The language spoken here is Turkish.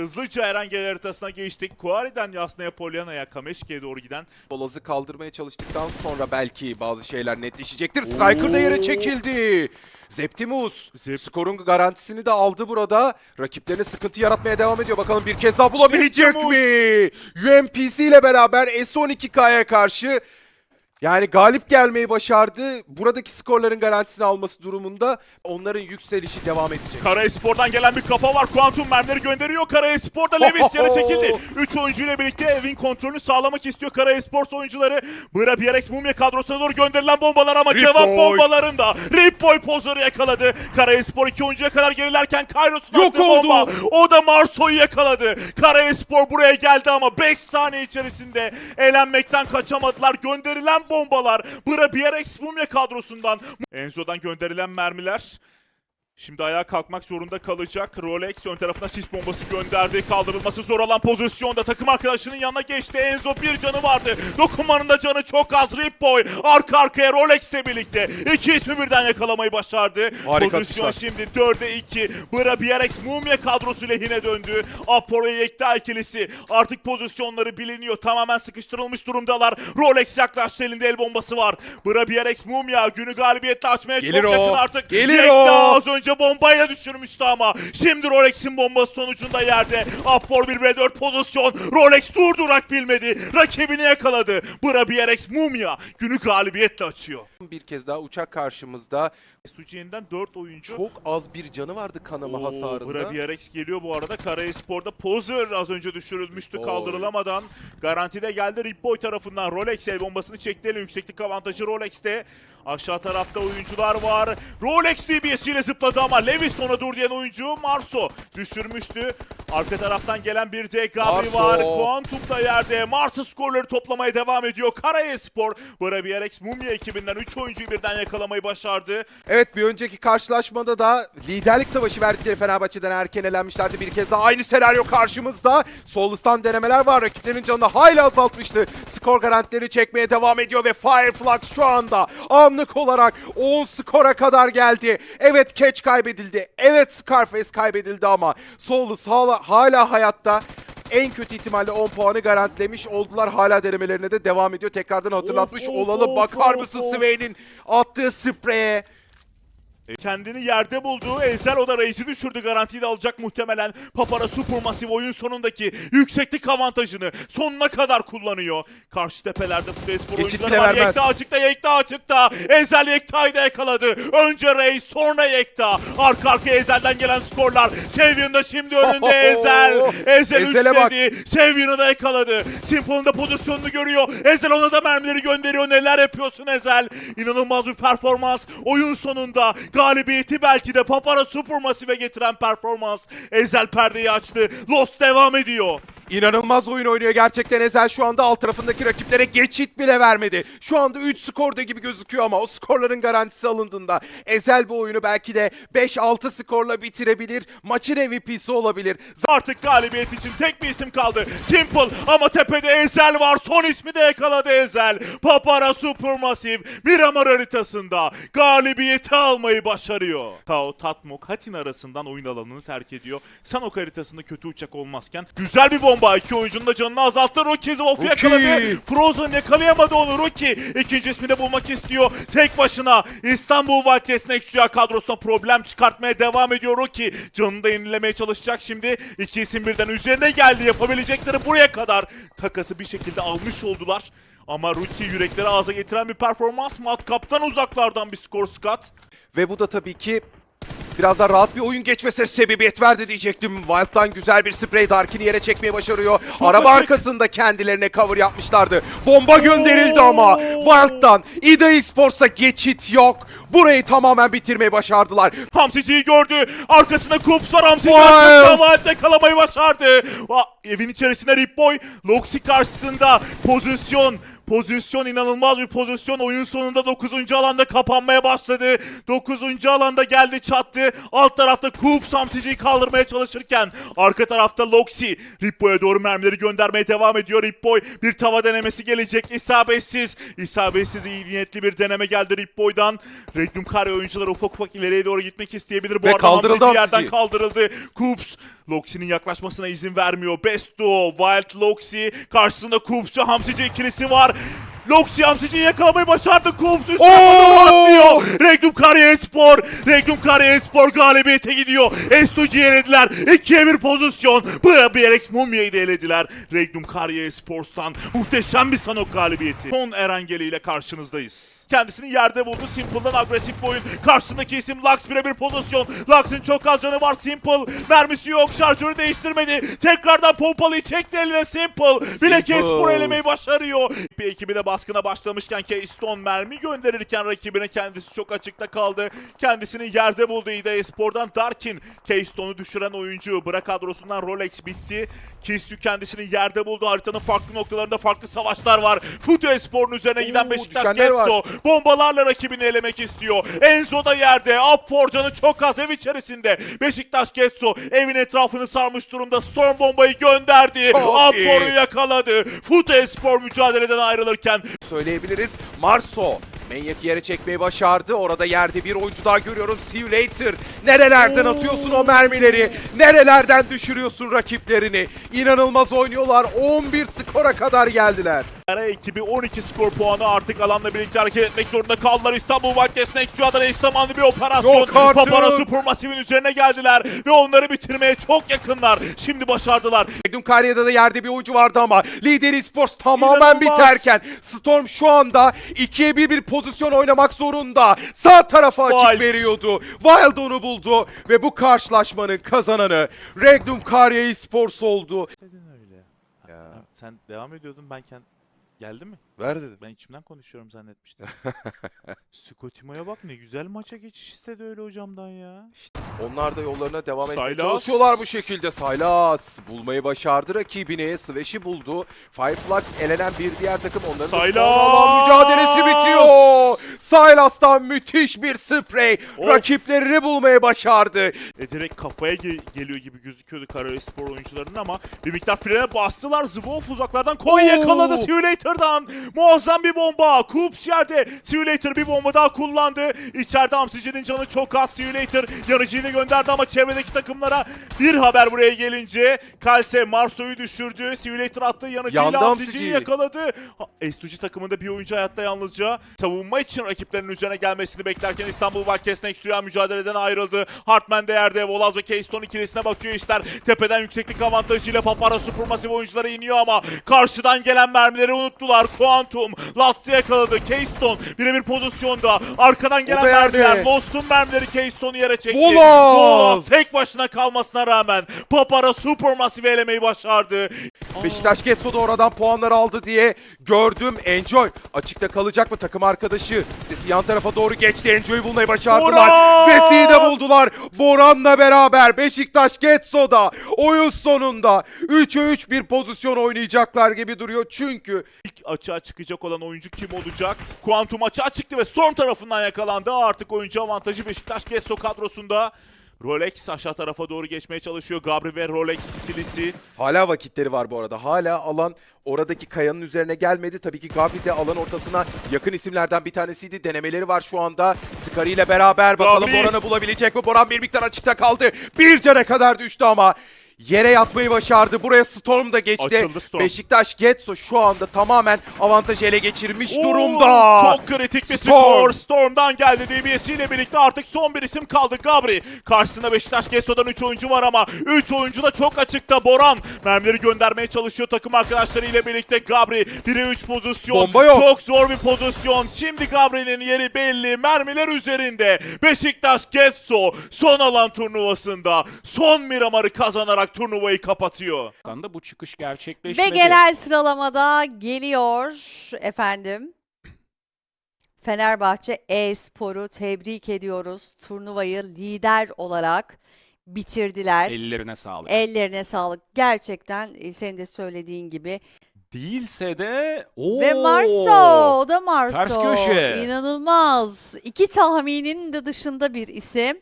Hızlıca Erengel haritasına geçtik. Kuari'den Yasna'ya, Polyana'ya, Kameşke'ye doğru giden Olaz'ı kaldırmaya çalıştıktan sonra belki bazı şeyler netleşecektir. Striker da yere çekildi. Zeptimus Zep- skorun garantisini de aldı burada. Rakiplerine sıkıntı yaratmaya devam ediyor. Bakalım bir kez daha bulabilecek Zeptimus. mi? UMPC ile beraber S12K'ya karşı yani galip gelmeyi başardı. Buradaki skorların garantisini alması durumunda onların yükselişi devam edecek. Karaespor'dan gelen bir kafa var. Kuantum mermileri gönderiyor. Karaespor'da Levis yere çekildi. 3 oyuncuyla birlikte evin kontrolünü sağlamak istiyor Karaespor oyuncuları. Bıra BRX Mumya kadrosuna doğru gönderilen bombalar ama Rip cevap Boy. bombalarında. Rip Boy pozları yakaladı. Karaespor 2 oyuncuya kadar gerilerken Kairos'un attığı oldu. bomba. O da Marso'yu yakaladı. Karaespor buraya geldi ama 5 saniye içerisinde elenmekten kaçamadılar. Gönderilen bombalar BRX Mumya kadrosundan. Enzo'dan gönderilen mermiler. Şimdi ayağa kalkmak zorunda kalacak. Rolex ön tarafına sis bombası gönderdi. Kaldırılması zor olan pozisyonda takım arkadaşının yanına geçti. Enzo bir canı vardı. Dokunmanın da canı çok az. Rip Boy arka arkaya Rolex'le birlikte iki ismi birden yakalamayı başardı. Harika Pozisyon atışlar. şimdi 4'e 2. Bıra BRX Mumya kadrosu lehine döndü. Apollo Yekta ikilisi artık pozisyonları biliniyor. Tamamen sıkıştırılmış durumdalar. Rolex yaklaştı elinde el bombası var. Bıra BRX Mumya günü galibiyetle açmaya Gelir çok o. yakın artık. Gelir Yekta o. az önce bombayla düşürmüştü ama. Şimdi Rolex'in bombası sonucunda yerde. Apor 1 ve 4 pozisyon. Rolex durdurak bilmedi. Rakibini yakaladı. Bıra BRX Mumya günü galibiyetle açıyor. Bir kez daha uçak karşımızda. Suci'nden 4 oyuncu. Çok az bir canı vardı kanama Oo, hasarında. Bra BRX geliyor bu arada. Karayespor'da Pozer az önce düşürülmüştü Oy. kaldırılamadan. Garantide geldi Ripboy tarafından. Rolex el bombasını çekti. Yükseklik avantajı Rolex'te. Aşağı tarafta oyuncular var. Rolex DBS ile zıpladı ama Levis ona dur diyen oyuncu Marso düşürmüştü. Arka taraftan gelen bir DKB var. Quantum da yerde. Marso skorları toplamaya devam ediyor. Karayespor. Bra BRX Mumya ekibinden 3 oyuncuyu birden yakalamayı başardı. Evet bir önceki karşılaşmada da liderlik savaşı verdikleri Fenerbahçe'den erken elenmişlerdi. Bir kez daha aynı senaryo karşımızda. Solus'tan denemeler var. Rakiplerin canını hayli azaltmıştı. Skor garantileri çekmeye devam ediyor ve Fireflux şu anda anlık olarak 10 skora kadar geldi. Evet Catch kaybedildi. Evet Scarface kaybedildi ama Solus hala, hala hayatta. En kötü ihtimalle 10 puanı garantilemiş oldular. Hala denemelerine de devam ediyor. Tekrardan hatırlatmış Of, of, olalım. of, Bakar of, mısın. Swain'in attığı spreye? Kendini yerde buldu. Ezel o da Reis'i düşürdü. Garantiyi de alacak muhtemelen. Papara Supermassive oyun sonundaki yükseklik avantajını sonuna kadar kullanıyor. Karşı tepelerde bu espor Geçit oyuncuları var. vermez. Yekta açıkta, Yekta açıkta. Ezel Yekta'yı da yakaladı. Önce Reis, sonra Yekta. Arka arkaya Ezel'den gelen skorlar. Seviyon da şimdi önünde Ezel. Ezel Ezel'e bak. üçledi. Seviyor'u da yakaladı. Simple'ın da pozisyonunu görüyor. Ezel ona da mermileri gönderiyor. Neler yapıyorsun Ezel? İnanılmaz bir performans. Oyun sonunda galibiyeti belki de Papara Supermassive'e getiren performans. Ezel perdeyi açtı. Lost devam ediyor. İnanılmaz oyun oynuyor gerçekten Ezel şu anda alt tarafındaki rakiplere geçit bile vermedi. Şu anda 3 skorda gibi gözüküyor ama o skorların garantisi alındığında Ezel bu oyunu belki de 5-6 skorla bitirebilir. Maçın MVP'si olabilir. Artık galibiyet için tek bir isim kaldı. Simple ama tepede Ezel var. Son ismi de yakaladı Ezel. Papara Supermassive Miramar haritasında galibiyeti almayı başarıyor. Tao, Tatmok, Hatin arasından oyun alanını terk ediyor. Sanok haritasında kötü uçak olmazken güzel bir bomba. İki oyuncunun da canını azalttı. Rocky Wolf'u Rocky. yakaladı. Frozen yakalayamadı onu. Rocky ikinci ismini de bulmak istiyor. Tek başına İstanbul Wildcats'in XGA kadrosuna problem çıkartmaya devam ediyor Rocky. Canını da yenilemeye çalışacak şimdi. İki isim birden üzerine geldi. Yapabilecekleri buraya kadar takası bir şekilde almış oldular. Ama Rookie yürekleri ağza getiren bir performans. Matkaptan uzaklardan bir skor Scott. Ve bu da tabii ki biraz daha rahat bir oyun geçmesine sebebiyet verdi diyecektim. Wild'dan güzel bir sprey Darkin'i yere çekmeyi başarıyor. Araba açık. arkasında kendilerine cover yapmışlardı. Bomba gönderildi ama Wild'dan İda Esports'a geçit yok. Burayı tamamen bitirmeyi başardılar. Hamsici'yi gördü. Arkasında Kups var. Hamsici Wild yakalamayı başardı. Evin içerisinde Rip Boy. Loxi karşısında pozisyon. Pozisyon inanılmaz bir pozisyon. Oyun sonunda 9. alanda kapanmaya başladı. 9. alanda geldi çattı. Alt tarafta Kups Hamsici'yi kaldırmaya çalışırken arka tarafta Loxi Rip Boy'a doğru mermileri göndermeye devam ediyor. Rip Boy bir tava denemesi gelecek. İsabetsiz. İsabetsiz iyi niyetli bir deneme geldi Rip Boy'dan. Regnum Kare oyuncuları ufak ufak ileriye doğru gitmek isteyebilir. Bu Ve arada kaldırıldı yerden kaldırıldı. Kups Loxi'nin yaklaşmasına izin vermiyor. Besto, Wild Loxi karşısında Kupçu Hamsici ikilisi var. Loxi Hamsici'yi yakalamayı başardı. Kups üst Oo! tarafa doğru atlıyor. Regnum Kariye Spor. Regnum Kariye Spor galibiyete gidiyor. Estuji'yi elediler. 2'ye 1 pozisyon. BRX Mumya'yı da elediler. Regnum Kariye Sports'tan muhteşem bir Sanok galibiyeti. Son Erangeli ile karşınızdayız. Kendisini yerde buldu. Simple'dan agresif bir oyun. Karşısındaki isim Lux birebir pozisyon. Lux'ın çok az canı var. Simple mermisi yok. Şarjörü değiştirmedi. Tekrardan pompalıyı çekti eline Simple. Simple. K-Spor elemeyi başarıyor. Bir ekibi de baskına başlamışken Keystone mermi gönderirken rakibine kendisi çok açıkta kaldı. Kendisini yerde buldu İda Espor'dan Darkin. Keystone'u düşüren oyuncu. Bıra kadrosundan Rolex bitti. Kisyu kendisini yerde buldu. Haritanın farklı noktalarında farklı savaşlar var. Futu Espor'un üzerine giden Oo, Beşiktaş düşenler var. Getso bombalarla rakibini elemek istiyor. Enzo da yerde. Upforcan'ı çok az ev içerisinde. Beşiktaş Getso evin etrafını sarmış durumda. Storm bombayı gönderdi. Upfor'u yakaladı. Futu Espor mücadeleden ayrılırken söyleyebiliriz. Marso Manyak yere çekmeyi başardı. Orada yerde bir oyuncu daha görüyorum. See you later. Nerelerden atıyorsun o mermileri? Nerelerden düşürüyorsun rakiplerini? İnanılmaz oynuyorlar. 11 skora kadar geldiler. Kara ekibi 12 skor puanı artık alanla birlikte hareket etmek zorunda kaldılar. İstanbul Vakfesi'ne şu anda eş zamanlı bir operasyon. Papara Supermassive'in üzerine geldiler ve onları bitirmeye çok yakınlar. Şimdi başardılar. Magnum Karya'da da yerde bir oyuncu vardı ama Lider Esports tamamen İnanılmaz. biterken Storm şu anda 2'ye 1 bir pozisyon oynamak zorunda. Sağ tarafa açık Wild. veriyordu. Wild onu buldu ve bu karşılaşmanın kazananı Regnum Karya Esports oldu. Neden öyle? Sen devam ediyordun ben kend... Geldi mi? Ver dedim. Ben içimden konuşuyorum zannetmiştim. Skotimo'ya bak ne güzel maça geçiş istedi öyle hocamdan ya. Onlar da yollarına devam etmeye çalışıyorlar bu şekilde. Sylas bulmayı başardı rakibini. Slash'i buldu. Fireflux elenen bir diğer takım onların da Sylas. son alan mücadelesi bitiyor. Sylas'tan müthiş bir sprey. Of. Rakiplerini bulmayı başardı. E direkt kafaya ge- geliyor gibi gözüküyordu Karayaspor oyuncularının ama bir miktar frene bastılar. Zwof uzaklardan Koy Oo. yakaladı Simulator'dan. Muazzam bir bomba. Kups yerde. Simulator bir bomba daha kullandı. İçeride Hamsici'nin canı çok az. Simulator yanıcıyı da gönderdi ama çevredeki takımlara bir haber buraya gelince. Kalse Marso'yu düşürdü. Simulator attığı yanıcıyla Hamsici'yi Hamsici. yakaladı. S2G takımında bir oyuncu hayatta yalnızca. Savunma için rakiplerinin üzerine gelmesini beklerken İstanbul Vakfes Next Rüya mücadeleden ayrıldı. Hartman de yerde. Volaz ve Keystone ikilisine bakıyor işler. Tepeden yükseklik avantajıyla Papara Supermassive oyunculara iniyor ama karşıdan gelen mermileri unuttular. Quantum Lats'ı yakaladı. Keystone birebir pozisyonda. Arkadan gelen mermiler. Lost'un mermileri Keystone'u yere çekti. Volaz tek başına kalmasına rağmen Papara Supermassive elemeyi başardı. Beşiktaş Getso da oradan puanlar aldı diye gördüm. Enjoy açıkta kalacak mı takım arkadaşı? Sesi yan tarafa doğru geçti. Enjoy'u bulmayı başardılar. Boran! Vesi'yi de buldular. Boran'la beraber Beşiktaş Getso'da oyun sonunda 3'e 3 bir pozisyon oynayacaklar gibi duruyor. Çünkü İlk açığa çıkacak olan oyuncu kim olacak? Quantum açığa çıktı ve Storm tarafından yakalandı. Artık oyuncu avantajı Beşiktaş Gesso kadrosunda. Rolex aşağı tarafa doğru geçmeye çalışıyor. Gabri ve Rolex ikilisi. hala vakitleri var bu arada. Hala alan oradaki kayanın üzerine gelmedi. Tabii ki Gabri de alan ortasına yakın isimlerden bir tanesiydi. Denemeleri var şu anda. Skari ile beraber bakalım Gabri. Boran'ı bulabilecek mi? Boran bir miktar açıkta kaldı. Bir cana kadar düştü ama yere yatmayı başardı. Buraya Storm da geçti. Açıldı Storm. Beşiktaş Getso şu anda tamamen avantajı ele geçirmiş Oo, durumda. Çok kritik bir Storm. skor. Storm'dan geldi DBS ile birlikte artık son bir isim kaldı. Gabri. Karşısında Beşiktaş Gesso'dan 3 oyuncu var ama 3 oyuncu da çok açıkta. Boran mermileri göndermeye çalışıyor takım arkadaşları ile birlikte. Gabri 1'e 3 pozisyon. Bomba yok. Çok zor bir pozisyon. Şimdi Gabri'nin yeri belli. Mermiler üzerinde. Beşiktaş Getso son alan turnuvasında son Miramar'ı kazanarak turnuvayı kapatıyor. da bu çıkış gerçekleşmedi. Ve genel sıralamada geliyor efendim. Fenerbahçe e-sporu tebrik ediyoruz. Turnuvayı lider olarak bitirdiler. Ellerine sağlık. Ellerine sağlık. Gerçekten e, senin de söylediğin gibi. Değilse de Oo! Ve Marso, o da Marso. Ters köşe. İnanılmaz. İki tahminin de dışında bir isim.